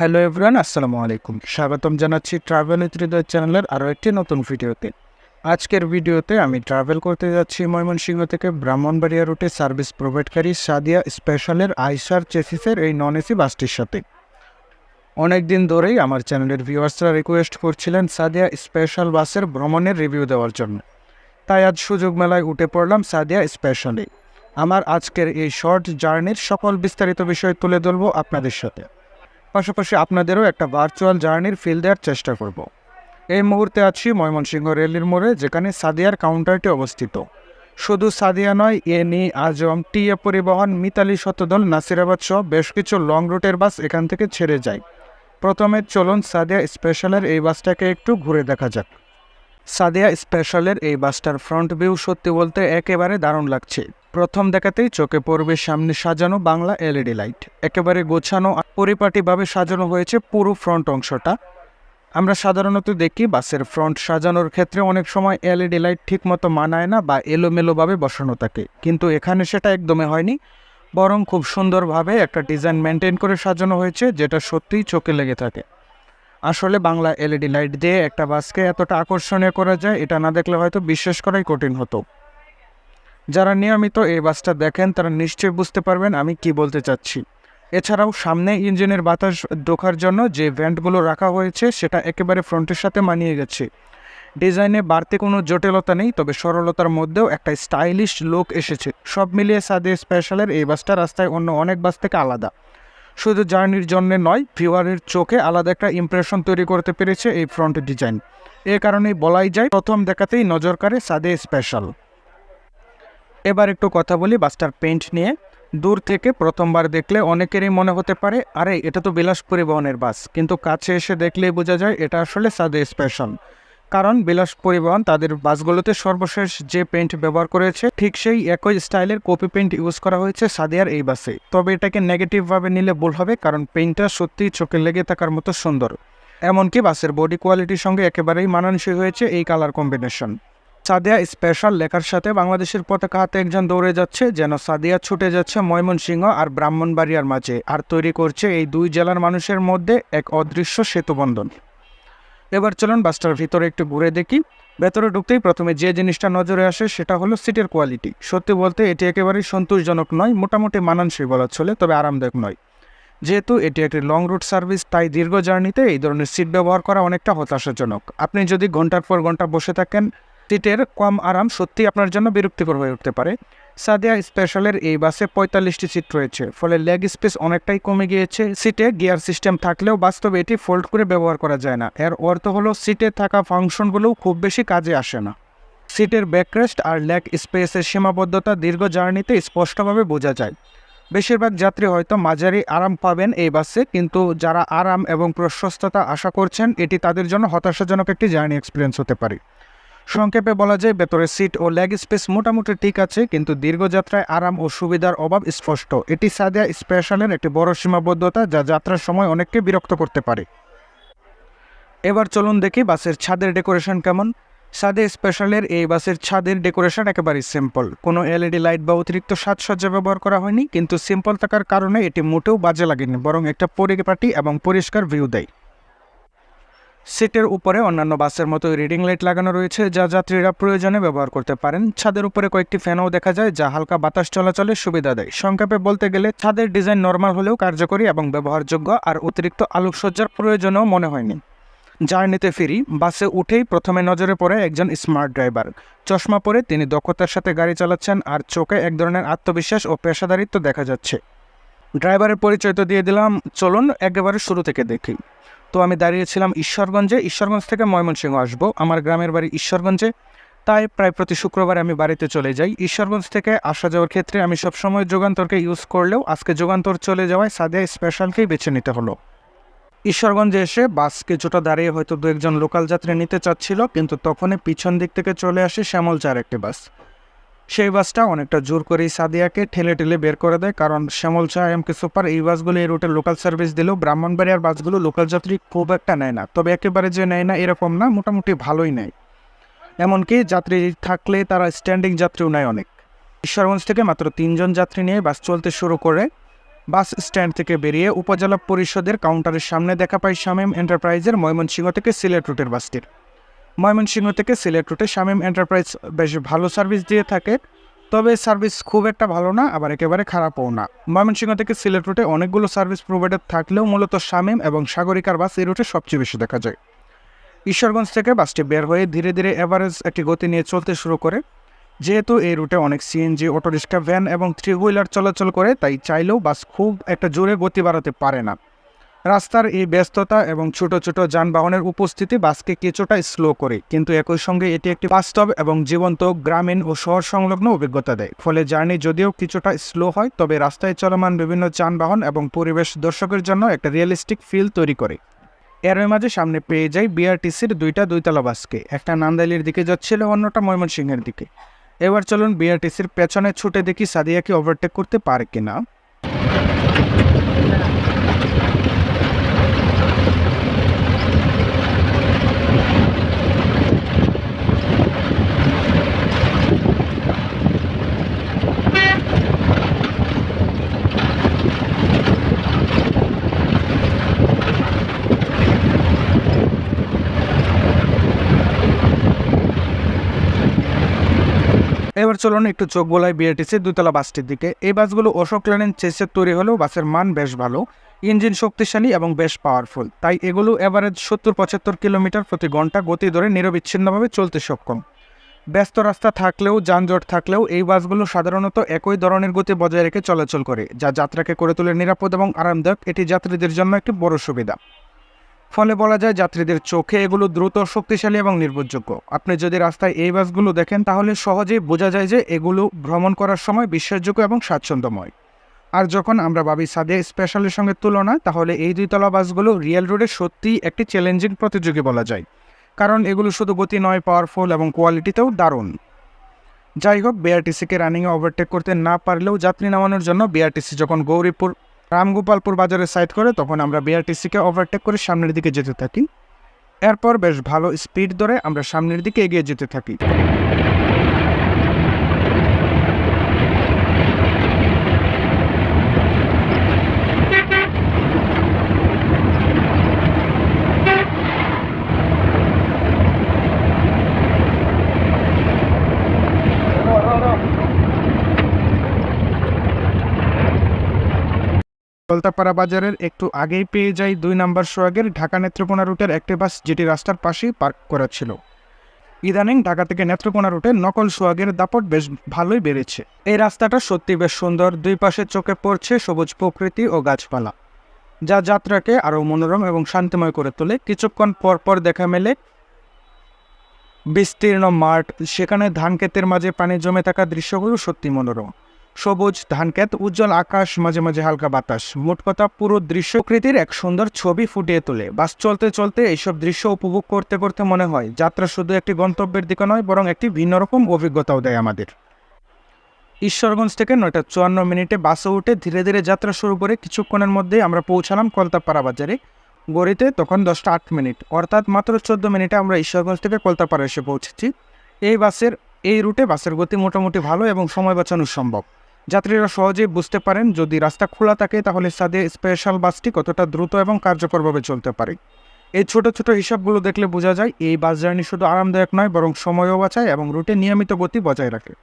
Hello everyone, আসসালামু আলাইকুম। স্বাগতম জানাচ্ছি ট্রাভেল উইথ হৃদয় চ্যানেলের আরও একটি নতুন ভিডিওতে। আজকের ভিডিওতে আমি ট্রাভেল করতে যাচ্ছি ময়মনসিংহ থেকে ব্রাহ্মণবাড়িয়া রুটে সার্ভিস প্রোভাইডকারী সাদিয়া স্পেশালের আইসার চেসিসের এই নন এসি বাসটির সাথে। অনেক দিন ধরেই আমার চ্যানেলের ভিউয়ার্সরা রিকোয়েস্ট করছিলেন সাদিয়া স্পেশাল বাসের ভ্রমণের রিভিউ দেওয়ার জন্য। তাই আজ সুযোগ মেলায় উঠে পড়লাম সাদিয়া স্পেশালে আমার আজকের এই শর্ট জার্নির সকল বিস্তারিত বিষয় তুলে ধরবো আপনাদের সাথে। পাশাপাশি আপনাদেরও একটা ভার্চুয়াল জার্নির ফিল দেওয়ার চেষ্টা করব। এই মুহূর্তে আছি ময়মনসিংহ রেলের মোড়ে, যেখানে সাদিয়ার কাউন্টারটি অবস্থিত। শুধু সাদিয়া নয় এনি আজম টিএ পরিবহন, মিতালি শতদল, নাসিরাবাদ সহ বেশ কিছু লং রুটের বাস এখান থেকে ছেড়ে যায়। প্রথমে চলুন সাদিয়া স্পেশালের এই বাসটাকে একটু ঘুরে দেখা যাক। সাদিয়া স্পেশালের এই বাসটার ফ্রন্ট ভিউ সত্যি বলতে একেবারে দারুণ লাগছে। প্রথম দেখাতেই চোখে পড়বে সামনে সাজানো বাংলা এলইডি লাইট। একেবারে গোছানো পরিপাটিভাবে সাজানো হয়েছে পুরো ফ্রন্ট অংশটা। আমরা সাধারণত দেখি বাসের ফ্রন্ট সাজানোর ক্ষেত্রে অনেক সময় এলইডি লাইট ঠিকমতো মানায় না বা এলোমেলোভাবে বসানো থাকে। কিন্তু এখানে সেটা একদমই হয়নি। বরং খুব সুন্দরভাবে একটা ডিজাইন মেনটেন করে সাজানো হয়েছে যেটা সত্যিই চোখে লেগে থাকে। আসলে বাংলা এলইডি লাইট দিয়ে একটা বাসকে এতটা আকর্ষণীয় করা যায়, এটা না দেখলে হয়তো বিশ্বাস করাই কঠিন হতো। যারা নিয়মিত এই বাসটা দেখেন, তারা নিশ্চয়ই বুঝতে পারবেন আমি কি বলতে চাচ্ছি। এছাড়াও সামনে ইঞ্জিনের বাতাস ঢোকার জন্য যে ভ্যান্টগুলো রাখা হয়েছে, সেটা একেবারে ফ্রন্টের সাথে মানিয়ে গেছে। ডিজাইনে বাড়তি কোনো জটিলতা নেই, তবে সরলতার মধ্যেও একটা স্টাইলিশ লুক এসেছে। সব মিলিয়ে সাদে স্পেশালের এই বাসটা রাস্তায় অন্য অনেক বাস থেকে আলাদা। শুধু জার্নির জন্য নয়, ভিউয়ারের চোখে আলাদা একটা ইমপ্রেশন তৈরি করতে পেরেছে এই ফ্রন্ট ডিজাইন এ কারণেই বলাই যায়, প্রথম দেখাতেই নজর কাড়ে সাদে স্পেশাল এবার একটু কথা বলি বাসটার পেন্ট নিয়ে। দূর থেকে প্রথমবার দেখলে অনেকেরই মনে হতে পারে, আরে এটা তো বিলাস পরিবহনের বাস। কিন্তু কাছে এসে দেখলেই বোঝা যায়, এটা আসলে সাদে স্পেশাল কারণ বিলাস পরিবহন তাদের বাসগুলোতে সর্বশেষ যে পেন্ট ব্যবহার করেছে, ঠিক সেই একই স্টাইলের কপি পেন্ট ইউজ করা হয়েছে সাদিয়ার এই বাসে। তবে এটাকে নেগেটিভভাবে নিলে ভুল হবে কারণ পেন্টটা সত্যিই চোখে লেগে থাকার মতো সুন্দর। এমনকি বাসের বডি কোয়ালিটির সঙ্গে একেবারেই মানানসই হয়েছে এই কালার কম্বিনেশন সাদিয়া স্পেশাল লেখার সাথে বাংলাদেশের পতাকা হাতে একজন দৌড়ে যাচ্ছে যেন সাদিয়া ছুটে যাচ্ছে ময়মনসিংহ আর ব্রাহ্মণবাড়িয়ার মাঝে, আর তৈরি করছে এই দুই জেলার মানুষের মধ্যে এক অদৃশ্য সেতুবন্ধন। এবার চলুন বাসটার ভিতরে একটু ঘুরে দেখি। ভেতরে ঢুকতেই প্রথমে যে জিনিসটা নজরে আসে সেটা হলো সিটের কোয়ালিটি সত্যি বলতে এটি একেবারেই সন্তোষজনক নয়, মোটামুটি মানানসই বলা চলে, তবে আরামদায়ক নয়। যেহেতু এটি একটি লং রুট সার্ভিস তাই দীর্ঘ জার্নিতে এই ধরনের সিট ব্যবহার করা অনেকটা হতাশাজনক। আপনি যদি ঘণ্টার পর ঘণ্টা বসে থাকেন সিটের কম আরাম সত্যি আপনার জন্য বিরক্তিকর হয়ে উঠতে পারে। সাদিয়া স্পেশালের এই বাসে পঁয়তাল্লিশটি সিট রয়েছে, ফলে লেগ স্পেস অনেকটাই কমে গিয়েছে। সিটে গিয়ার সিস্টেম থাকলেও বাস্তবে এটি ফোল্ড করে ব্যবহার করা যায় না। এর অর্থ হলো, সিটে থাকা ফাংশনগুলোও খুব বেশি কাজে আসে না। সিটের ব্যাকরেস্ট আর লেগ স্পেসের সীমাবদ্ধতা দীর্ঘ জার্নিতে স্পষ্টভাবে বোঝা যায়। বেশিরভাগ যাত্রী হয়তো মাঝারি আরাম পাবেন এই বাসে, কিন্তু যারা আরাম এবং প্রশস্ততা আশা করছেন, এটি তাদের জন্য হতাশাজনক একটি জার্নি এক্সপিরিয়েন্স হতে পারে। সংক্ষেপে বলা যায়, ভেতরে সিট ও লেগ স্পেস মোটামুটি ঠিক আছে, কিন্তু দীর্ঘযাত্রায় আরাম ও সুবিধার অভাব স্পষ্ট। এটি সাদিয়া স্পেশালের একটি বড় সীমাবদ্ধতা যা যাত্রার সময় অনেককে বিরক্ত করতে পারে। এবার চলুন দেখি বাসের ছাদের ডেকোরেশন কেমন। সাদে স্পেশালের এই বাসের ছাদের ডেকোরেশন একেবারেই সিম্পল। কোনো এলইডি লাইট বা অতিরিক্ত সাজসজ্জা ব্যবহার করা হয়নি, কিন্তু সিম্পল থাকার কারণে এটি মোটেও বাজে লাগেনি, বরং একটা পরিপাটি এবং পরিষ্কার ভিউ দেয়। সিটের উপরে অন্যান্য বাসের মতো রিডিং লাইট লাগানো রয়েছে, যা যাত্রীরা প্রয়োজনে ব্যবহার করতে পারেন। ছাদের উপরে কয়েকটি ফ্যানও দেখা যায়, যা হালকা বাতাস চলাচলের সুবিধা দেয়। সংক্ষেপে বলতে গেলে, ছাদের ডিজাইন নর্মাল হলেও কার্যকরী এবং ব্যবহারযোগ্য আর অতিরিক্ত আলোকসজ্জার প্রয়োজনও মনে হয়নি। জার্নিতে ফিরি, বাসে উঠেই প্রথমে নজরে পড়ে একজন স্মার্ট ড্রাইভার চশমা পরে তিনি দক্ষতার সাথে গাড়ি চালাচ্ছেন আর চোখে এক ধরনের আত্মবিশ্বাস ও পেশাদারিত্ব দেখা যাচ্ছে। ড্রাইভারের পরিচয় তো দিয়ে দিলাম, চলুন একেবারে শুরু থেকে দেখি। তো আমি দাঁড়িয়েছিলাম ঈশ্বরগঞ্জে। ঈশ্বরগঞ্জ থেকে ময়মনসিংহ আসব। আমার গ্রামের বাড়ি ঈশ্বরগঞ্জে। তাই প্রায় প্রতি শুক্রবার আমি বাড়িতে চলে যাই। ঈশ্বরগঞ্জ থেকে আসা যাওয়ার ক্ষেত্রে আমি সবসময় যোগান্তরকে ইউজ করলেও আজকে যোগান্তর চলে যাওয়ায় সাদিয়া স্পেশালকেই বেছে নিতে হলো। ঈশ্বরগঞ্জে এসে বাস কিছুটা দাঁড়িয়ে হয়তো দু একজন লোকাল যাত্রী নিতে চাচ্ছিল, কিন্তু তখনই পিছন দিক থেকে চলে আসে শ্যামল চার একটি বাস। সেই বাসটা অনেকটা জোর করেই সাদিয়াকে ঠেলে ঠেলে বের করে দেয়, কারণ শ্যামল চা এম কে সুপার, এই বাসগুলো এই রুটে লোকাল সার্ভিস দিলেও ব্রাহ্মণবাড়িয়ার বাসগুলো লোকাল যাত্রী খুব একটা নেয় না। তবে একেবারে যে নেয় না, এরকম না, মোটামুটি ভালোই নেয়। এমনকি যাত্রী থাকলে তারা স্ট্যান্ডিং যাত্রীও নেয় অনেক। ঈশ্বরগঞ্জ থেকে মাত্র তিনজন যাত্রী নিয়ে বাস চলতে শুরু করে। বাস স্ট্যান্ড থেকে বেরিয়ে উপজেলা পরিষদের কাউন্টারের সামনে দেখা পাই শামীম এন্টারপ্রাইজের ময়মনসিংহ থেকে সিলেট রুটের বাসটির। ময়মনসিংহ থেকে সিলেট রুটে শামীম এন্টারপ্রাইজ বেশ ভালো সার্ভিস দিয়ে থাকে, তবে সার্ভিস খুব একটা ভালো না, আবার একেবারে খারাপও না। ময়মনসিংহ থেকে সিলেট রুটে অনেকগুলো সার্ভিস প্রোভাইডার থাকলেও মূলত শামীম এবং সাগরিকার বাস এই রুটে সবচেয়ে বেশি দেখা যায়। ঈশ্বরগঞ্জ থেকে বাসটি বের হয়ে ধীরে ধীরে এভারেজ একটি গতি নিয়ে চলতে শুরু করে। যেহেতু এই রুটে অনেক সিএনজি অটোরিক্সা ভ্যান এবং থ্রি হুইলার চলাচল করে, তাই চাইলেও বাস খুব একটা জোরে গতি বাড়াতে পারে না। রাস্তার এই ব্যস্ততা এবং ছোট ছোট যানবাহনের উপস্থিতি বাসকে কিছুটা স্লো করে, কিন্তু একই সঙ্গে এটি একটি বাস্তব এবং জীবন্ত গ্রামীণ ও শহর সংলগ্ন অভিজ্ঞতা দেয়। ফলে জার্নি যদিও কিছুটা স্লো হয়, তবে রাস্তায় চলমান বিভিন্ন যানবাহন এবং পরিবেশ দর্শকের জন্য একটা রিয়েলিস্টিক ফিল তৈরি করে। এর মাঝে সামনে পেয়ে যাই বিআরটিসির দুইটা দুইতলা বাসকে। একটা নান্দাইলের দিকে যাচ্ছিল, অন্যটা ময়মনসিংহের দিকে। এবার চলুন বিআরটিসির পেছনে ছুটে দেখি সাদিয়াকে ওভারটেক করতে পারে কিনা এবার চলুন একটু চোখ বোলাই বিআরটিসি দুতলা বাসটির দিকে। এই বাসগুলো অশোক লেনের চেসের তৈরি হলেও বাসের মান বেশ ভালো, ইঞ্জিন শক্তিশালী এবং বেশ পাওয়ারফুল তাই এগুলো এভারেজ সত্তর পঁচাত্তর কিলোমিটার প্রতি ঘণ্টা গতি ধরে নিরবিচ্ছিন্নভাবে চলতে সক্ষম। ব্যস্ত রাস্তা থাকলেও, যানজট থাকলেও এই বাসগুলো সাধারণত একই ধরনের গতি বজায় রেখে চলাচল করে, যা যাত্রাকে করে তোলে নিরাপদ এবং আরামদায়ক। এটি যাত্রীদের জন্য একটি বড় সুবিধা। ফলে বলা যায় যাত্রীদের চোখে এগুলো দ্রুত শক্তিশালী এবং নির্ভরযোগ্য। আপনি যদি রাস্তায় এই বাসগুলো দেখেন, তাহলে সহজেই বোঝা যায় যে এগুলো ভ্রমণ করার সময় বিশ্বাসযোগ্য এবং স্বাচ্ছন্দ্যময়। আর যখন আমরা ভাবি সাদে স্পেশালের সঙ্গে তুলনা, তাহলে এই দুইতলা বাসগুলো রিয়েল রোডে সত্যিই একটি চ্যালেঞ্জিং প্রতিযোগী বলা যায়। কারণ এগুলো শুধু গতি নয় পাওয়ারফুল এবং কোয়ালিটিতেও দারুণ। যাই হোক বিআরটিসিকে রানিংয়ে ওভারটেক করতে না পারলেও যাত্রী নামানোর জন্য বিআরটিসি যখন গৌরীপুর রামগোপালপুর বাজারে সাইড করে তখন আমরা বিআরটিসিকে ওভারটেক করে সামনের দিকে যেতে থাকি। এরপর বেশ ভালো স্পিড ধরে আমরা সামনের দিকে এগিয়ে যেতে থাকি। কলতাপাড়া বাজারের একটু আগেই পেয়ে যাই দুই নাম্বার সোয়াগের ঢাকা নেত্রকোনা রুটের একটি বাস যেটি রাস্তার পাশেই পার্ক করা ছিল ইদানিং ঢাকা থেকে নেত্রকোনা রুটে নকল সোয়াগের দাপট বেশ ভালোই বেড়েছে। এই রাস্তাটা সত্যি বেশ সুন্দর, দুই পাশে চোখে পড়ছে সবুজ প্রকৃতি ও গাছপালা। যা যাত্রাকে আরও মনোরম এবং শান্তিময় করে তোলে। কিছুক্ষণ পর পর দেখা মেলে বিস্তীর্ণ মাঠ। সেখানে ধান ক্ষেতের মাঝে পানি জমে থাকা দৃশ্যগুলো সত্যি মনোরম। সবুজ ধানক্ষেত, উজ্জ্বল আকাশ, মাঝে মাঝে হালকা বাতাস। মোট কথা পুরো দৃশ্য প্রকৃতির এক সুন্দর ছবি ফুটিয়ে তোলে। বাস চলতে চলতে এইসব দৃশ্য উপভোগ করতে করতে মনে হয়, যাত্রা শুধু একটি গন্তব্যের দিকে নয়, বরং একটি ভিন্ন রকম অভিজ্ঞতাও দেয় আমাদের। ঈশ্বরগঞ্জ থেকে নয়টা চুয়ান্ন মিনিটে বাসে উঠে ধীরে ধীরে যাত্রা শুরু করে কিছুক্ষণের মধ্যে আমরা পৌঁছালাম কলতাপাড়া বাজারে। গড়িতে তখন দশটা আট মিনিট। অর্থাৎ মাত্র চোদ্দ মিনিটে আমরা ঈশ্বরগঞ্জ থেকে কলতাপাড়া এসে পৌঁছেছি। এই বাসের, এই রুটে বাসের গতি মোটামুটি ভালো এবং সময় বাঁচানো সম্ভব। যাত্রীরা সহজেই বুঝতে পারেন যদি রাস্তা খোলা থাকে তাহলে সাদে স্পেশাল বাসটি কতটা দ্রুত এবং কার্যকরভাবে চলতে পারে। এই ছোট ছোট হিসাবগুলো দেখলে বোঝা যায় এই বাস জার্নি শুধু আরামদায়ক নয়, বরং সময়ও বাঁচায় এবং রুটে নিয়মিত গতি বজায় রাখে।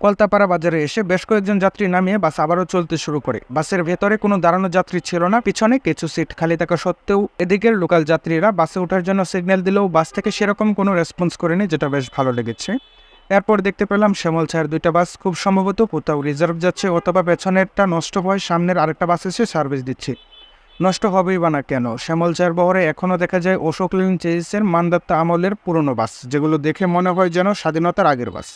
কলতাপাড়া বাজারে এসে বেশ কয়েকজন যাত্রী নামিয়ে বাস আবারও চলতে শুরু করে। বাসের ভেতরে কোনো দাঁড়ানো যাত্রী ছিল না, পিছনে কিছু সিট খালি থাকা সত্ত্বেও এদিকের লোকাল যাত্রীরা বাসে ওঠার জন্য সিগন্যাল দিলেও বাস থেকে সেরকম কোনো রেসপন্স করেনি, যেটা বেশ ভালো লেগেছে। এরপর দেখতে পেলাম শ্যামল ছায়ের দুইটা বাস খুব সম্ভবত কোথাও রিজার্ভ যাচ্ছে অথবা পেছনেরটা নষ্ট হয় সামনের আরেকটা বাস এসে সার্ভিস দিচ্ছে। নষ্ট হবেই বা না কেন? শ্যামল ছায়ের বহরে এখনও দেখা যায় অশোক লেন চেজিসের মানদত্তা আমলের পুরনো বাস, যেগুলো দেখে মনে হয় যেন স্বাধীনতার আগের বাস।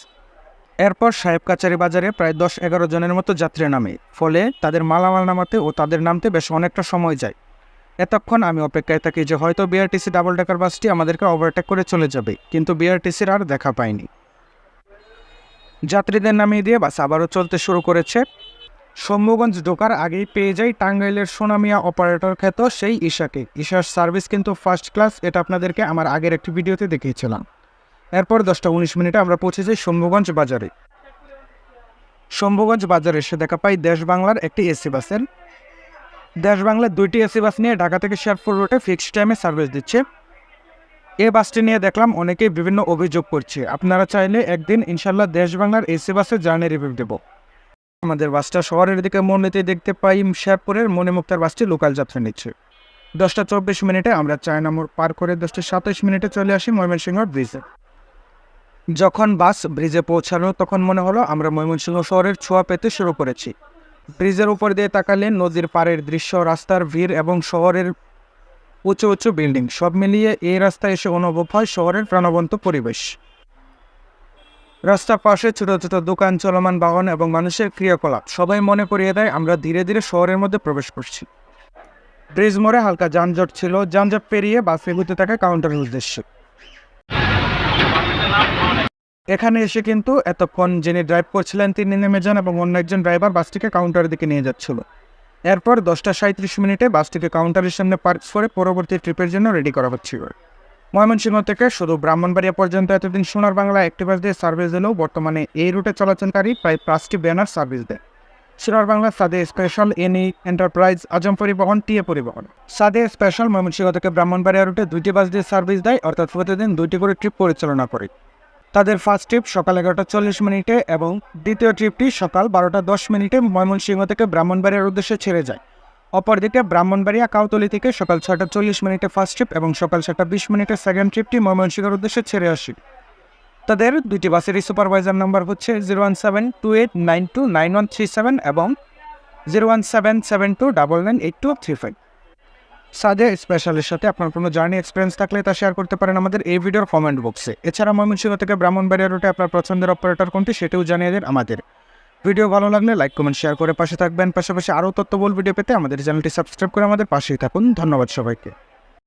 এরপর সাহেব কাচারি বাজারে প্রায় দশ এগারো জনের মতো যাত্রী নামে, ফলে তাদের মালামাল নামাতে ও তাদের নামতে বেশ অনেকটা সময় যায়। এতক্ষণ আমি অপেক্ষায় থাকি যে হয়তো বিআরটিসি ডাবল ডেকার বাসটি আমাদেরকে ওভারটেক করে চলে যাবে, কিন্তু বিআরটিসির আর দেখা পাইনি। যাত্রীদের নামিয়ে দিয়ে বাস আবারও চলতে শুরু করেছে। শম্ভুগঞ্জ ঢোকার আগেই পেয়ে যাই টাঙ্গাইলের সোনামিয়া অপারেটর খ্যাত সেই ঈশাকে। ঈশার সার্ভিস কিন্তু ফার্স্ট ক্লাস, এটা আপনাদেরকে আমার আগের একটি ভিডিওতে দেখিয়েছিলাম। এরপর দশটা উনিশ মিনিটে আমরা পৌঁছে যাই শম্ভুগঞ্জ বাজারে। শম্ভুগঞ্জ বাজারে এসে দেখা পাই দেশ বাংলার একটি এসি বাসের। দেশ বাংলার দুইটি এসি বাস নিয়ে ঢাকা থেকে শেরপুর রোডে ফিক্সড টাইমে সার্ভিস দিচ্ছে। এই বাসটি নিয়ে দেখলাম অনেকেই বিভিন্ন অভিযোগ করছে। আপনারা চাইলে একদিন ইনশাল্লাহ দেশ বাংলার এসি বাসে জার্নি রিভিউ দেব। আমাদের বাসটা শহরের দিকে মন নিতে দেখতে পাই শেরপুরের মণিমুক্তার বাসটি লোকাল যাত্রা নিচ্ছে। দশটা চব্বিশ মিনিটে আমরা চায়না মোড় পার করে দশটা সাতাশ মিনিটে চলে আসি ময়মনসিংহ ব্রিজে। যখন বাস ব্রিজে পৌঁছানো তখন মনে হলো আমরা ময়মনসিংহ শহরের ছোঁয়া পেতে শুরু করেছি। ব্রিজের উপর দিয়ে তাকালে নদীর পাড়ের দৃশ্য, রাস্তার ভিড় এবং শহরের উঁচু উঁচু বিল্ডিং, সব মিলিয়ে এই রাস্তায় এসে অনুভব হয় শহরের প্রাণবন্ত পরিবেশ। রাস্তার পাশে ছোট ছোট দোকান, চলমান বাহন এবং মানুষের ক্রিয়াকলাপ, সবাই মনে করিয়ে দেয় আমরা ধীরে ধীরে শহরের মধ্যে প্রবেশ করছি। ব্রিজ মোড়ে হালকা যানজট ছিল, যানজট পেরিয়ে বাসে ঘুরতে থাকে কাউন্টারের উদ্দেশ্যে। এখানে এসে কিন্তু এতক্ষণ যিনি ড্রাইভ করছিলেন তিনি নেমে যান এবং অন্য একজন ড্রাইভার বাসটিকে কাউন্টারের দিকে নিয়ে যাচ্ছিল। এরপর দশটা সাঁত্রিশ মিনিটে বাসটিকে কাউন্টারের সামনে পার্ক করে পরবর্তী ট্রিপের জন্য রেডি করা হচ্ছিল। ময়মনসিংহ থেকে শুধু ব্রাহ্মণবাড়িয়া পর্যন্ত এতদিন সোনার বাংলা একটি বাস দিয়ে সার্ভিস দিলেও বর্তমানে এই রুটে চলাচলকারী প্রায় পাঁচটি ব্যানার সার্ভিস দেয়। সোনার বাংলা সাদে স্পেশাল এনি এন্টারপ্রাইজ, আজম পরিবহন টিএ পরিবহন। সাদে স্পেশাল ময়মনসিংহ থেকে ব্রাহ্মণবাড়িয়া রুটে দুইটি বাস দিয়ে সার্ভিস দেয়, অর্থাৎ প্রতিদিন দুইটি করে ট্রিপ পরিচালনা করে। তাদের ফার্স্ট ট্রিপ সকাল এগারোটা চল্লিশ মিনিটে এবং দ্বিতীয় ট্রিপটি সকাল বারোটা দশ মিনিটে ময়মনসিংহ থেকে ব্রাহ্মণবাড়িয়ার উদ্দেশ্যে ছেড়ে যায়। অপরদিকে ব্রাহ্মণবাড়িয়া কাউতলি থেকে সকাল ছয়টা চল্লিশ মিনিটে ফার্স্ট ট্রিপ এবং সকাল ছয়টা বিশ মিনিটে সেকেন্ড ট্রিপটি ময়মনসিংহের উদ্দেশ্যে ছেড়ে আসে। তাদের দুইটি বাসেরই সুপারভাইজার নাম্বার হচ্ছে zero one seven two eight nine two nine one three seven এবং zero one seven seven two double nine eight two three five সাদে স্পেশালের সাথে আপনার কোনো জার্নি এক্সপিরিয়েন্স থাকলে তা শেয়ার করতে পারেন আমাদের এই ভিডিওর কমেন্ট বক্সে এছাড়া ময়মনসিংহ থেকে ব্রাহ্মণবাড়িয়া রুটে আপনার পছন্দের অপারেটর কোনটি সেটিও জানিয়ে দেন আমাদের। ভিডিও ভালো লাগলে লাইক কমেন্ট শেয়ার করে পাশে থাকবেন। পাশাপাশি আরও তথ্যবল ভিডিও পেতে আমাদের চ্যানেলটি সাবস্ক্রাইব করে আমাদের পাশেই থাকুন। ধন্যবাদ সবাইকে।